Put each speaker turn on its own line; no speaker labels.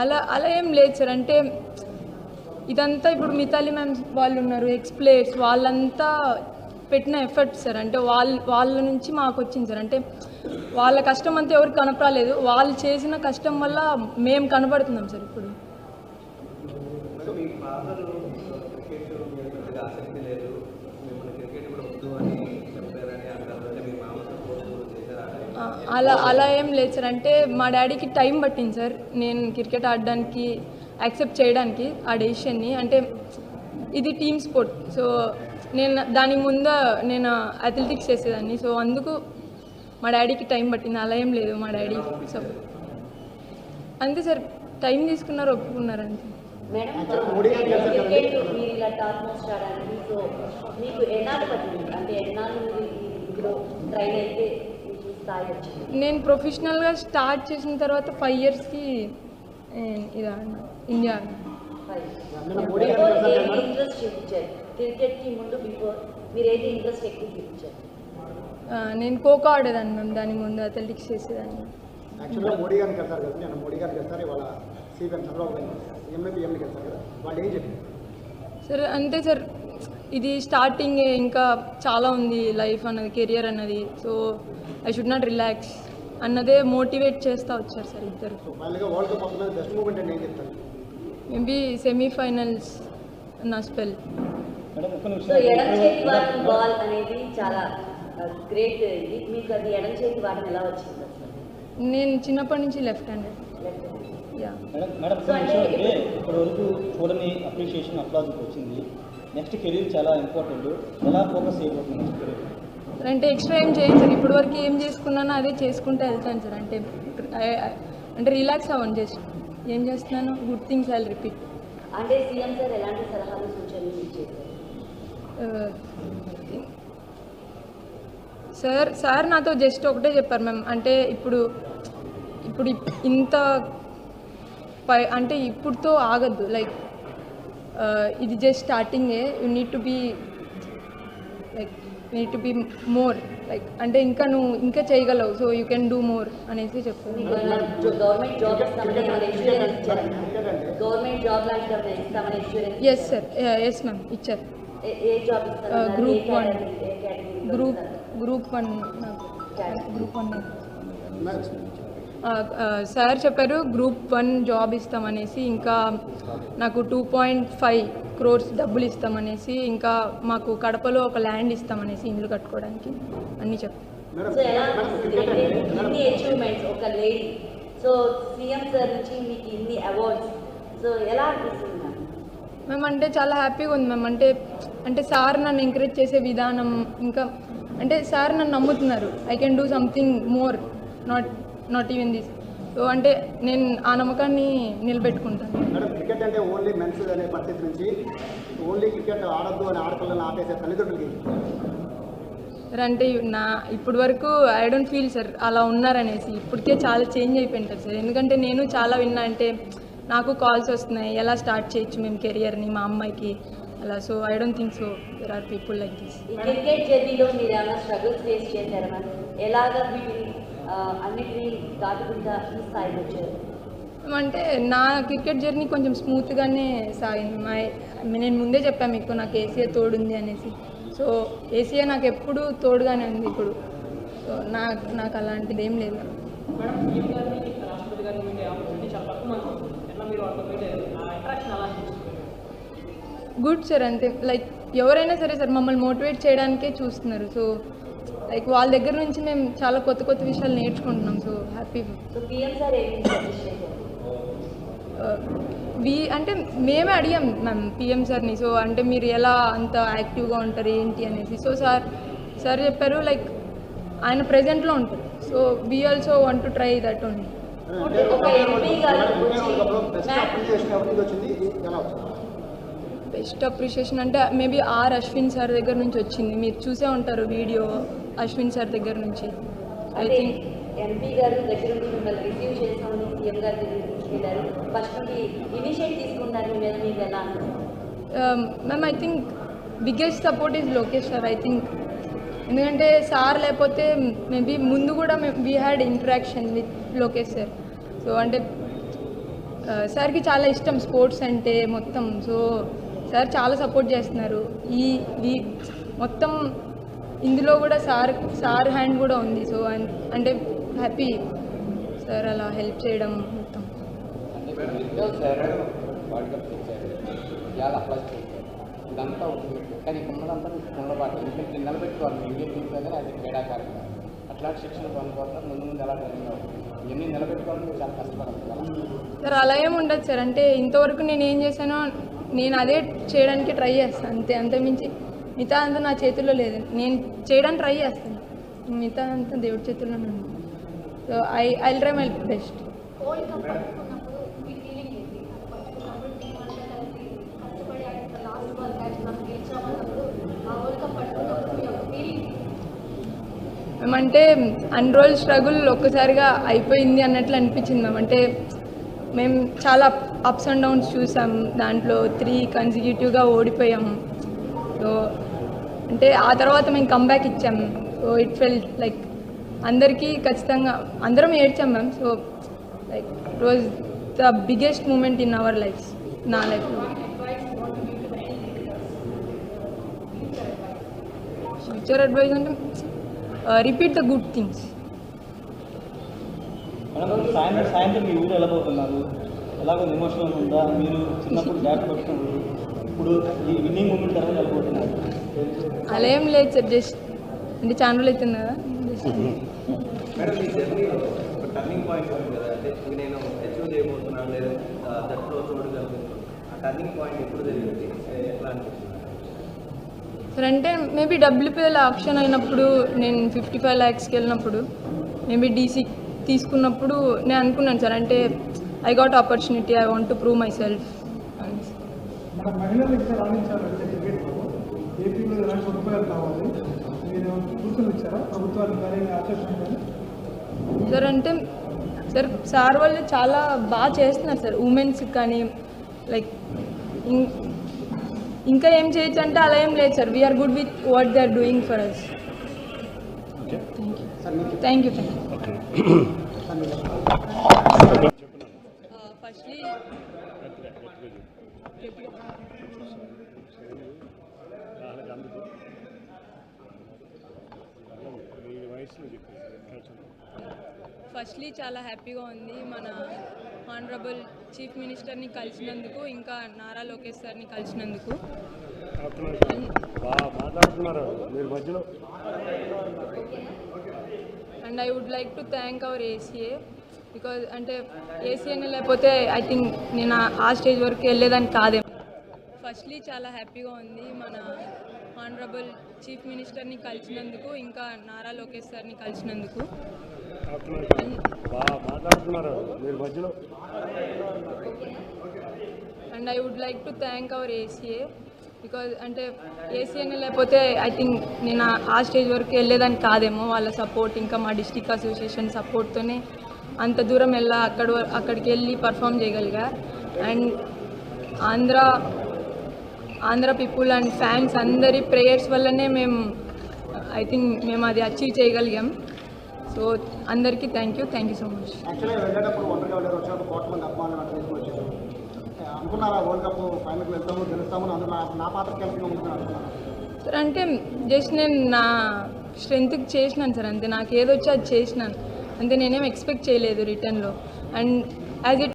అలా అలా ఏం లేదు సార్. అంటే ఇదంతా ఇప్పుడు మితాలి మ్యామ్ వాళ్ళు ఉన్నారు ఎక్స్ప్లేట్స్ వాళ్ళంతా పెట్టిన ఎఫర్ట్ సార్. అంటే వాళ్ళ వాళ్ళ నుంచి మాకు వచ్చింది సార్. అంటే వాళ్ళ కష్టం అంతా ఎవరికి కనపరాలేదు వాళ్ళు చేసిన కష్టం వల్ల మేము కనపడుతున్నాం సార్ ఇప్పుడు.
క్రికెట్ లేదు. మిమ్మల్ని క్రికెట్ కూడా వద్దు అని
అలా అలా ఏం లేదు సార్. అంటే మా డాడీకి టైం పట్టింది సార్. నేను క్రికెట్ ఆడడానికి యాక్సెప్ట్ చేయడానికి ఆ డెసిషన్ని. అంటే ఇది టీమ్ స్పోర్ట్. సో నేను దాని ముందు నేను అథ్లెటిక్స్ చేసేదాన్ని. సో అందుకు మా డాడీకి టైం పట్టింది. అలా ఏం లేదు మా డాడీ. సో అంతే సార్. టైం తీసుకున్నారు ఒప్పుకున్నారు అంతే.
మేడం మీకు ఎన్నాళ్ళు పట్టింది? అంటే ఎన్నాళ్ళు ట్రైన్ అయితే
నేను ప్రొఫెషనల్గా స్టార్ట్ చేసిన తర్వాత ఫైవ్ ఇయర్స్కి ఇది ఆడినా ఇండియా నేను ఖోఖో ఆడేదాన్ని మ్యామ్ దాని ముందు అథ్లెటిక్స్ చేసేదాన్ని.
యాక్చువల్గా మోడీ గారిని కలిసారు కదా నేను మోడీ గారిని కలిసారు ఇవాళ సీఎం చంద్రబాబు గారిని సీఎంఏ పిఎంని కలిసారు కదా వాళ్ళు ఏం చెప్పారు?
సార్ అంతే సార్. ఇది స్టార్టింగ్ ఇంకా చాలా ఉంది లైఫ్ అన్నది కెరియర్ అన్నది. So I should not relax అన్నదే మోటివేట్ చేస్తూ వచ్చారు సార్ ఇద్దరు. మేబీ సెమీఫైనల్స్ నా స్పెల్
మేడం ఒక్క నిమిషం.
సో ఎడం చేతి వాడిన బాల్ అనేది చాలా గ్రేట్ ఇది. మీకు అది ఎడం చేతి వాడిన ఎలా వచ్చింది అసలు
నేను చిన్నప్పటి నుంచి లెఫ్ట్ హ్యాండెడ్. యా
మేడం వరకు చూడని అప్రిషియేషన్ అప్లాజ్ వచ్చింది. నెక్స్ట్ కెరీర్ చాలా ఇంపార్టెంట్. ఎలా ఫోకస్ చేయబోతుంది నెక్స్ట్ కెరీర్?
అంటే ఎక్స్ట్రా ఏం చేయను సార్? ఇప్పటి వరకు ఏం చేసుకున్నానో అదే చేసుకుంటూ వెళ్తాను సార్. అంటే అంటే రిలాక్స్ అవ్వను జస్ట్. ఏం చేస్తున్నాను? Good things I repeat.
అంటే సీఎం సార్ ఎలాంటి సలహాలు సూచనలు
సార్ సార్ నాతో జస్ట్ ఒకటే చెప్పారు మ్యామ్. అంటే ఇప్పుడు ఇప్పుడు ఇప్- ఇంత పై అంటే ఇప్పుడుతో ఆగద్దు. లైక్ ఇది జస్ట్ స్టార్టింగే you need to be like need to be more like అంటే ఇంకా నువ్వు ఇంకా చేయగలవు so you can do more అనేసి చెప్పారు
మీకు గవర్నమెంట్ జాబ్ ఇస్తామని ఏమైనా ఇన్సూరెన్స్ ఇచ్చారా.
క్రికెట్ అంటే
గవర్నమెంట్ జాబ్ లాంటిది ఏమైనా ఇస్తామని insurance
yes sir yes ma'am ఇచ్చారు
ఏ- ఏ జాబ్ ఇస్తారు?
Uh, group one.
ఏ కేటగిరీ
గ్రూప్ గ్రూప్ వన్ నాకు గ్రూప్ వన్ నాకు సార్ చెప్పారు గ్రూప్ వన్ జాబ్ ఇస్తామనేసి ఇంకా నాకు టూ పాయింట్ ఫైవ్ క్రోర్స్ డబ్బులు ఇస్తామనేసి ఇంకా మాకు కడపలో ఒక ల్యాండ్ ఇస్తామనేసి ఇల్లు కట్టుకోవడానికి అన్నీ చెప్పారు.
మేడం
సో ఎలా
మేడం
అనిపిస్తుంది
క్రికెట్
అంటే
అంటే
ఇన్ని అచీవ్మెంట్స్ ఒక లేడీ సో సీఎం సార్ నుంచి మీకు ఇన్ని అవార్డ్స్ సో ఎలా అనిపిస్తుంది మ్యామ్
మేము అంటే చాలా హ్యాపీగా ఉంది మ్యామ్ అంటే అంటే సార్ నన్ను ఎంకరేజ్ చేసే విధానం ఇంకా అంటే సార్ నన్ను నమ్ముతున్నారు. I can do something more not not even this. So అంటే నేను ఆ నమ్మకాన్ని నిలబెట్టుకుంటాను.
మేడం క్రికెట్ అంటే ఓన్లీ మెన్స్ అనే పరిస్థితి నుంచి ఓన్లీ క్రికెట్ ఆడద్దు అని ఆడపిల్లలను ఆపేసే తల్లిదండ్రులకి?
సార్ అంటే నా ఇప్పటి వరకు ఐ డోంట్ ఫీల్ సార్ అలా ఉన్నారనేసి. ఇప్పటికే చాలా చేంజ్ అయిపోయింటారు సార్. ఎందుకంటే నేను చాలా విన్నా అంటే నాకు కాల్స్ వస్తున్నాయి. ఎలా స్టార్ట్ చేయొచ్చు మేము కెరియర్ని మా అమ్మాయికి? అలా so I don't think so there are people like this
cricket జర్నీలో మీరు ఏమైనా స్ట్రగుల్స్ ఫేస్ చేశారా ఎలాగా వీటిని అన్నిటినీ దాటుకుంటా ఈ స్థాయికి వచ్చారు.
అంటే నా క్రికెట్ జర్నీ కొంచెం స్మూత్గానే సాగింది. మా నేను ముందే చెప్పాను మీకు నాకు ఏసీఏ తోడుంది అనేసి. సో ఏసీఏ నాకు ఎప్పుడు తోడుగానే ఉంది ఇప్పుడు. సో నాకు నాకు అలాంటిది ఏం లేదు. గుడ్ సార్ అంతే. లైక్ ఎవరైనా సరే సార్ మమ్మల్ని మోటివేట్ చేయడానికే చూస్తున్నారు. సో లైక్ వాళ్ళ దగ్గర నుంచి మేము చాలా కొత్త కొత్త విషయాలు నేర్చుకుంటున్నాం. సో హ్యాపీ వి అంటే మేమే అడిగాం మ్యామ్ పిఎం సార్ని సో అంటే మీరు ఎలా అంత యాక్టివ్గా ఉంటారు ఏంటి అనేసి. సో సార్ సార్ చెప్పారు లైక్ ఆయన ప్రెజెంట్లో ఉంటారు. So we also want to try that only
best
appreciation అంటే మేబీ ఆర్ అశ్విన్ సార్ దగ్గర నుంచి వచ్చింది. మీరు చూసే ఉంటారు వీడియో. అశ్విన్ సార్ దగ్గర నుంచి. ఐ థింక్
ఎంపీ గారు దగ్గర నుండి మిమ్మల్ని రిసీవ్ చేస్తామని సీఎం గారి తీసుకెళ్ళారు ఫస్ట్ నుండి ఇనిషియేట్ తీసుకున్నారు మీద మీకు ఎలా
ma'am I think biggest support is Lokesh sir I think ఎందుకంటే సార్ లేకపోతే మేబీ ముందు కూడా మేము we had interaction with Lokesh sir so అంటే ఆ, సార్కి చాలా ఇష్టం స్పోర్ట్స్ అంటే మొత్తం. సో సార్ చాలా సపోర్ట్ చేస్తున్నారు. ఈ ఈ మొత్తం ఇందులో కూడా సార్ సార్ హ్యాండ్ కూడా ఉంది. సో అంటే హ్యాపీ సార్ అలా హెల్ప్ చేయడం మొత్తం.
సార్ వరల్డ్ కప్ తెచ్చారు ఇవాళ అప్లై చేశారు ఇదంతా ఉంటుంది కానీ ఇక్కడ ఉన్నదంతా ఉండబాటు ఎందుకంటే నిలబెట్టుకోవాలి. ఇండియన్ టీమ్ దగ్గర అది క్రీడాకారంగా అట్లాంటి శిక్షణ పొందుకోవాలి ముందు ముందు ఎలా ట్రైనింగ్ అవుతుంది ఇవన్నీ నిలబెట్టుకోవాలని మీరు చాలా కష్టపడాలి. కదా
సార్ అలా ఏమి ఉండదు సార్ అంటే ఇంతవరకు నేను ఏం చేశానో నేను అదే చేయడానికి ట్రై చేస్తాను అంతే అంతమించి మిగతా అంతా నా చేతుల్లో లేదు. నేను చేయడానికి ట్రై చేస్తాను. మిగతా అంతా దేవుడి చేతుల్లోనే ఉంది. So I I try my best. మేమంటే అన్ని రోజులు స్ట్రగుల్ ఒక్కసారిగా అయిపోయింది అన్నట్లు అనిపించింది మేమంటే అంటే మేము చాలా అప్స్ అండ్ డౌన్స్ చూసాం. దాంట్లో త్రీ కన్సిక్యూటివ్గా ఓడిపోయాము సో అంటే ఆ తర్వాత మేము కంబ్యాక్ ఇచ్చాం. సో ఇట్ ఫెల్ లైక్ అందరికీ ఖచ్చితంగా అందరం ఏడ్చాం ma'am so like it was the biggest moment in our life నా లైఫ్లో ఫ్యూచర్ అడ్వైజ్ అంటే రిపీట్ ద గుడ్ థింగ్స్
సాయంత్రం సాయంత్రం మీ ఊరు వెళ్ళబోతున్నారు ఎలాగో ఎమోషనల్ ఉందా? మీరు చిన్నప్పుడు బ్యాట్ ఇప్పుడు ఈ విన్నింగ్ మూమెంట్ తర్వాత వెళ్ళబోతున్నారు.
అలా ఏం లేదు సార్ జస్ట్ అంటే చాలా రోజులు అవుతుంది కదా.
మేడం ఈ ఒక టర్నింగ్ పాయింట్ ఉంది కదా అంటే ఇది నేను అచీవ్ చేయబోతున్నాను లేదా జట్టులో చూడగలుగుతున్నాను ఆ టర్నింగ్ పాయింట్ ఎప్పుడు జరిగింది? ఎట్లా అనిపిస్తుంది?
సార్ అంటే మేబీ డబ్ల్యూపీఎల్ ఆప్షన్ అయినప్పుడు నేను ఫిఫ్టీ ఫైవ్ ల్యాక్స్కి వెళ్ళినప్పుడు మేబీ డీసీ తీసుకున్నప్పుడు నేను అనుకున్నాను సార్ అంటే I got opportunity I want to prove myself
మన మహిళలు ఇంకా రాణించాలంటే క్రికెట్లో ఏపీలో ఎలాంటి సదుపాయాలు కావాలి? మీరు సూచనలు ఇచ్చారా? ప్రభుత్వానికి కానీ కానీ?
సార్ అంటే సార్ సార్ వాళ్ళు చాలా బాగా చేస్తున్నారు సార్. ఉమెన్స్కి కానీ లైక్ ఇం- ఇంకా ఏం చేయొచ్చు అంటే అలా ఏం లేదు sir. We're good with what they are doing for us thank you thank you firstly firstly చాలా హ్యాపీగా ఉంది. మన ఆనరబుల్ చీఫ్ మినిస్టర్ని కలిసినందుకు ఇంకా నారా లోకేష్ సార్ని కలిసినందుకు. And I would like to thank our ACA because అంటే ఏసీఏనే లేకపోతే ఐ థింక్ నేను ఆ- స్టేజ్ వరకు వెళ్ళేదాన్ని కాదేమో. ఫస్ట్లీ చాలా హ్యాపీగా ఉంది. మన ఆనరబుల్ చీఫ్ మినిస్టర్ని కలిసినందుకు ఇంకా నారా లోకేష్ సార్ని కలిసినందుకు. And I would like to thank our ACA because అంటే ఏసీఏనే లేకపోతే ఐ థింక్ నేను ఆ- ఆ స్టేజ్ వరకు వెళ్ళేదాన్ని కాదేమో. వాళ్ళ సపోర్ట్ ఇంకా మా డిస్టిక్ అసోసియేషన్ సపోర్ట్తోనే అంత దూరం వెళ్ళా అక్కడ అక్కడికి వెళ్ళి perform చేయగలిగా. And Andhra Andhra people and fans అందరి ప్రేయర్స్ వల్లనే మేము ఐ థింక్ మేము అది అచీవ్ చేయగలిగాం. సో అందరికీ thank you thank you so much sir అంటే జస్ట్ నేను నా స్ట్రెంత్కి చేసినాను సార్ అంతే. నాకు ఏదొచ్చో అది చేసినాను. అంతే నేనేం ఎక్స్పెక్ట్ చేయలేదు రిటర్న్లో అండ్ యాజ్ ఇట్